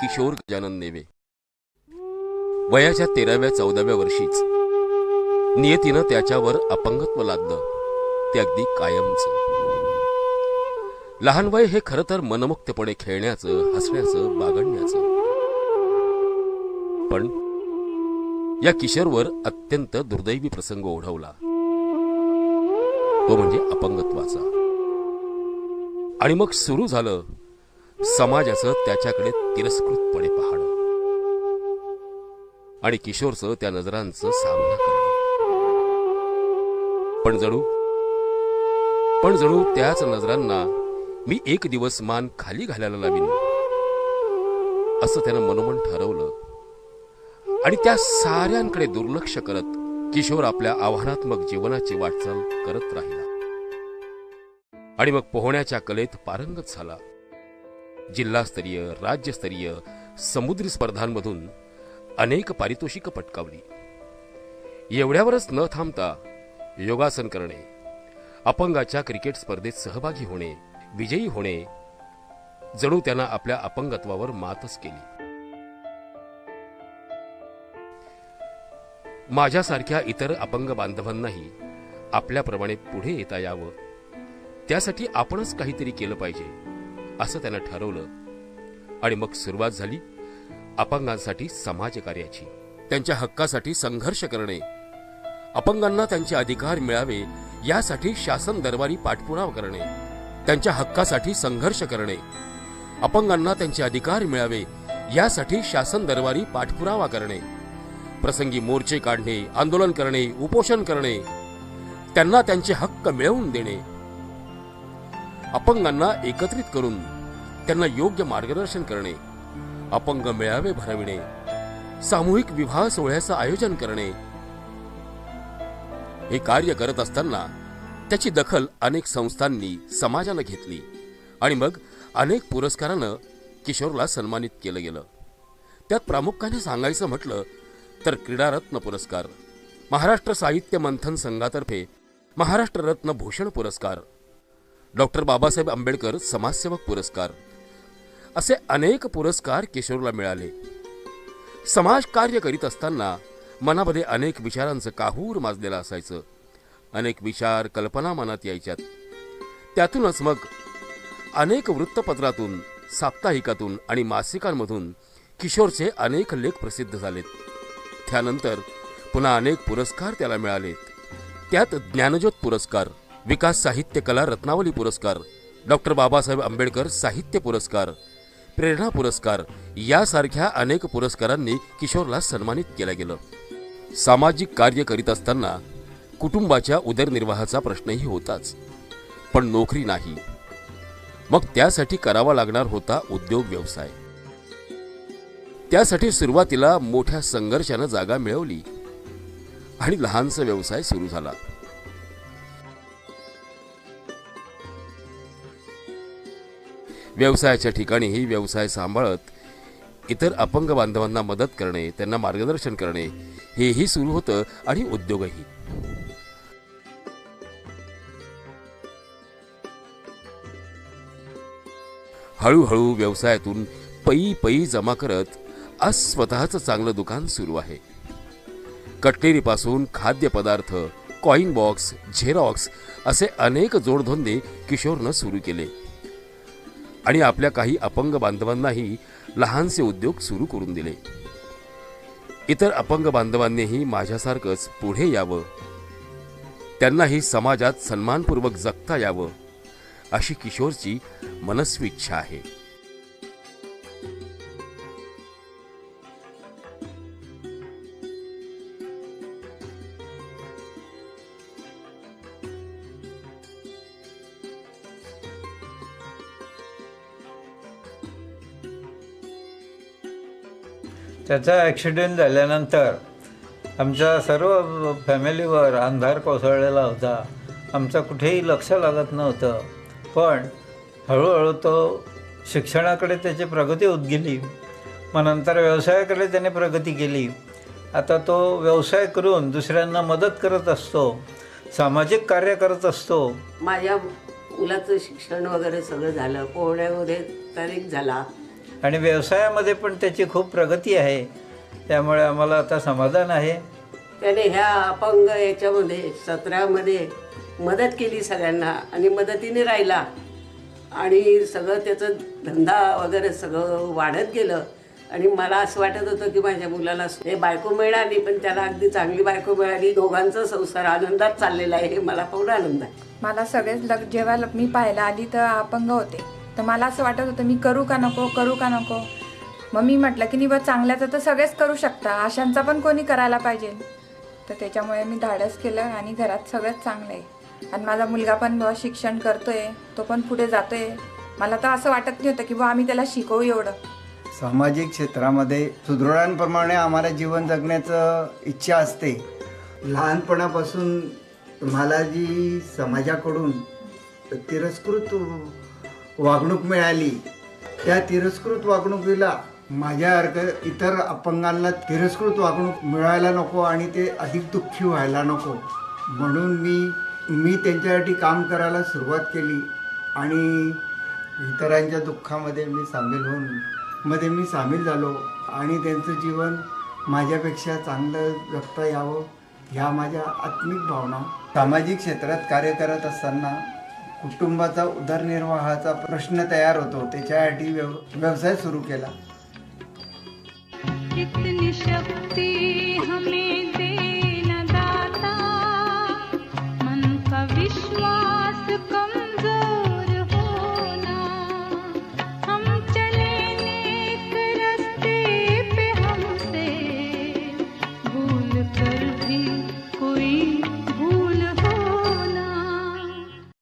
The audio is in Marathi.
किशोर गजानन नेवे. वयाच्या तेराव्या चौदाव्या वर्षीच. नियतीनं त्याच्यावर अपंगत्व लादलं. ते अगदी कायमच. लहान वय हे खरं तर मनमुक्तपणे खेळण्याचं हसण्याचं बागडण्याचं. पण या किशोरवर अत्यंत दुर्दैवी प्रसंग ओढवला. तो म्हणजे अपंगत्वाचा. आणि मग सुरू झालं समाजाचं त्याच्याकडे तिरस्कृतपणे पाहणं. आणि किशोरचं त्या नजरांचं सामना करणं. पण जणू पण जणू त्याच नजरांना मी एक दिवस मान खाली घालायला लावीन. असं त्यानं मनोमन ठरवलं. आणि त्या साऱ्यांकडे दुर्लक्ष करत किशोर आपल्या आव्हानात्मक जीवनाची वाटचाल करत राहिला. आणि मग पोहण्याच्या कलेत पारंगत झाला. जिल्हास्तरीय राज्यस्तरीय समुद्री स्पर्धांमधून अनेक पारितोषिकं पटकावली. एवढ्यावरच न थांबता योगासन करणे अपंगाच्या क्रिकेट स्पर्धेत सहभागी होणे विजयी होणे जणू त्यांना आपल्या अपंगत्वावर मातच केली. माझ्यासारख्या इतर अपंग बांधवांनाही आपल्याप्रमाणे पुढे येता यावं. त्यासाठी आपणच काहीतरी केलं पाहिजे. असं त्यानं ठरवलं. आणि मग सुरुवात झाली अपंगांसाठी समाजकार्याची. त्यांच्या हक्कासाठी संघर्ष करणे. अपंगांना त्यांचे अधिकार मिळावे यासाठी शासन दरबारी पाठपुरावा करणे. त्यांच्या हक्कासाठी संघर्ष करणे. अपंगांना त्यांचे अधिकार मिळावे यासाठी शासन दरबारी पाठपुरावा करणे. प्रसंगी मोर्चे काढणे आंदोलन करणे उपोषण करणे. त्यांना त्यांचे हक्क मिळवून देणे. अपंगांना एकत्रित करून त्यांना योग्य मार्गदर्शन करणे अपंग मेळावे भरविणे सामूहिक विवाह सोहळ्याचं आयोजन करणे. हे कार्य करत असताना त्याची दखल अनेक संस्थांनी समाजानं घेतली आणि मग अनेक पुरस्कारानं किशोरला सन्मानित केलं गेलं. त्यात प्रामुख्याने सांगायचं म्हटलं तर क्रीडारत्न पुरस्कार महाराष्ट्र साहित्य मंथन संघातर्फे महाराष्ट्र रत्न भूषण पुरस्कार डॉक्टर बाबासाहेब आंबेडकर समाजसेवक पुरस्कार. असे अनेक पुरस्कार किशोरला मिळाले. समाज कार्य करीत असताना मनामध्ये अनेक विचारांचं काहूर माजलेलं असायचं. अनेक विचार कल्पना मनात यायच्यात. त्यातूनच मग अनेक वृत्तपत्रातून साप्ताहिकातून आणि मासिकांमधून किशोरचे अनेक लेख प्रसिद्ध झालेत. त्यानंतर पुन्हा अनेक पुरस्कार त्याला मिळालेत. त्यात ज्ञानज्योत पुरस्कार विकास साहित्य कला रत्नावली पुरस्कार डॉक्टर बाबासाहेब आंबेडकर साहित्य पुरस्कार प्रेरणा पुरस्कार यासारख्या अनेक पुरस्कारांनी किशोरला सन्मानित केलं गेलं. सामाजिक कार्य करीत असताना कुटुंबाच्या उदरनिर्वाहाचा प्रश्नही होताच. पण नोकरी नाही. मग त्यासाठी करावा लागणार होता उद्योग व्यवसाय. त्यासाठी सुरुवातीला मोठ्या संघर्षानं जागा मिळवली आणि लहानसा व्यवसाय सुरू झाला. व्यवसायाच्या ठिकाणीही व्यवसाय सांभाळत इतर अपंग बांधवांना मदत करणे त्यांना मार्गदर्शन करणे हेही सुरू होतं आणि उद्योगही. हळूहळू व्यवसायातून पई पई जमा करत आज स्वतःचं चांगलं दुकान सुरू आहे. कटलेरीपासून खाद्यपदार्थ कॉईन बॉक्स झेरॉक्स असे अनेक जोडधंदे किशोरनं सुरू केले. आणि आपल्या काही अपंग बांधवांनाही लहानसे उद्योग सुरू करून दिले. इतर अपंग बांधवांनीही माझ्यासारखंच पुढे यावं. त्यांनाही समाजात सन्मानपूर्वक जगता यावं अशी किशोरची मनस्वी इच्छा आहे. त्याचा ॲक्सिडेंट झाल्यानंतर आमच्या सर्व फॅमिलीवर अंधार कोसळलेला होता. आमचं कुठेही लक्ष लागत नव्हतं. पण हळूहळू तो शिक्षणाकडे त्याची प्रगती होत गेली. मग नंतर व्यवसायाकडे त्याने प्रगती केली. आता तो व्यवसाय करून दुसऱ्यांना मदत करत असतो. सामाजिक कार्य करत असतो. माझ्या मुलाचं शिक्षण वगैरे सगळं झालं. पोहण्यामध्ये तारीख झाला. आणि व्यवसायामध्ये पण त्याची खूप प्रगती आहे. त्यामुळे आम्हाला आता समाधान आहे. त्याने ह्या अपंग याच्यामध्ये सत्रामध्ये मदत केली सगळ्यांना आणि मदतीने राहिला. आणि सगळं त्याचं धंदा वगैरे सगळं वाढत गेलं. आणि मला असं वाटत होतं की माझ्या मुलाला हे बायको मिळाली पण त्याला अगदी चांगली बायको मिळाली. दोघांचा संसार आनंदात चाललेला आहे हे मला पाहून आनंद आहे. मला सगळेच लग जेव्हा लग- मी पाहायला आली तर अपंग होते. तर मला असं वाटत होतं मी करू का नको? करू का नको? मग मी म्हटलं की नाही बा चांगल्याचं तर सगळेच करू शकता. अशांचा पण कोणी करायला पाहिजे. तर त्याच्यामुळे मी धाडस केलं आणि घरात सगळंच चांगलं आहे आणि माझा मुलगा पण बुवा शिक्षण करतोय तो पण पुढे जातोय. मला तर असं वाटत नाही होतं की बा आम्ही त्याला शिकवू एवढं. सामाजिक क्षेत्रामध्ये सुदृढांप्रमाणे आम्हाला जीवन जगण्याचं इच्छा असते. लहानपणापासून तुम्हाला जी समाजाकडून तिरस्कृत वागणूक मिळाली. त्या तिरस्कृत वागणुकीला माझ्यासारखं इतर अपंगांना तिरस्कृत वागणूक मिळायला नको आणि ते अधिक दुःखी व्हायला नको. म्हणून मी मी त्यांच्यासाठी काम करायला सुरुवात केली आणि इतरांच्या दुःखामध्ये मी सामील होऊन मध्ये मी सामील झालो आणि त्यांचं जीवन माझ्यापेक्षा चांगलं जगता यावं ह्या माझ्या आत्मिक भावना. सामाजिक क्षेत्रात कार्य करत असताना कुटुंबाचा उदरनिर्वाहाचा प्रश्न तयार होतो. त्याच्यासाठी व्यवसाय सुरू केला. विश्वास कम